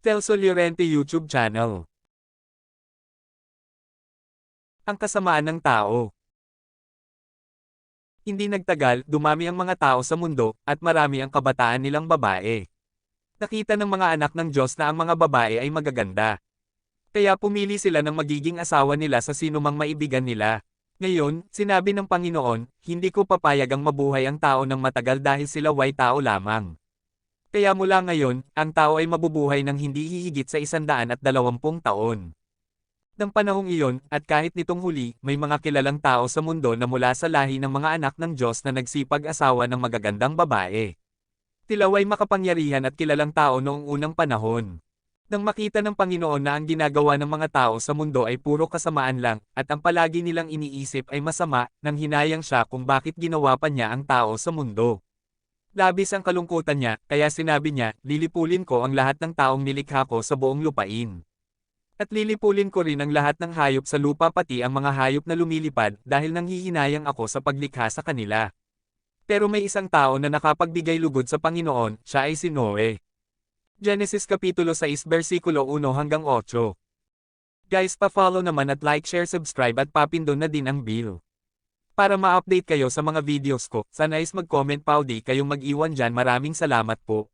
Telso Llorente YouTube Channel Ang kasamaan ng tao Hindi nagtagal, dumami ang mga tao sa mundo, at marami ang kabataan nilang babae. Nakita ng mga anak ng Diyos na ang mga babae ay magaganda. Kaya pumili sila ng magiging asawa nila sa sinumang maibigan nila. Ngayon, sinabi ng Panginoon, hindi ko papayag ang mabuhay ang tao ng matagal dahil sila way tao lamang. Kaya mula ngayon, ang tao ay mabubuhay ng hindi hihigit sa isandaan at dalawampung taon. Nang panahong iyon, at kahit nitong huli, may mga kilalang tao sa mundo na mula sa lahi ng mga anak ng Diyos na nagsipag-asawa ng magagandang babae. Tilaway makapangyarihan at kilalang tao noong unang panahon. Nang makita ng Panginoon na ang ginagawa ng mga tao sa mundo ay puro kasamaan lang, at ang palagi nilang iniisip ay masama, nang hinayang siya kung bakit ginawa pa niya ang tao sa mundo. Labis ang kalungkutan niya, kaya sinabi niya, lilipulin ko ang lahat ng taong nilikha ko sa buong lupain. At lilipulin ko rin ang lahat ng hayop sa lupa pati ang mga hayop na lumilipad dahil nanghihinayang ako sa paglikha sa kanila. Pero may isang tao na nakapagbigay lugod sa Panginoon, siya ay si Noe. Genesis Kapitulo 6 versikulo 1 hanggang 8. Guys pa-follow naman at like share subscribe at papindon na din ang bell. Para ma-update kayo sa mga videos ko, sana is mag-comment pa o di kayong mag-iwan dyan maraming salamat po.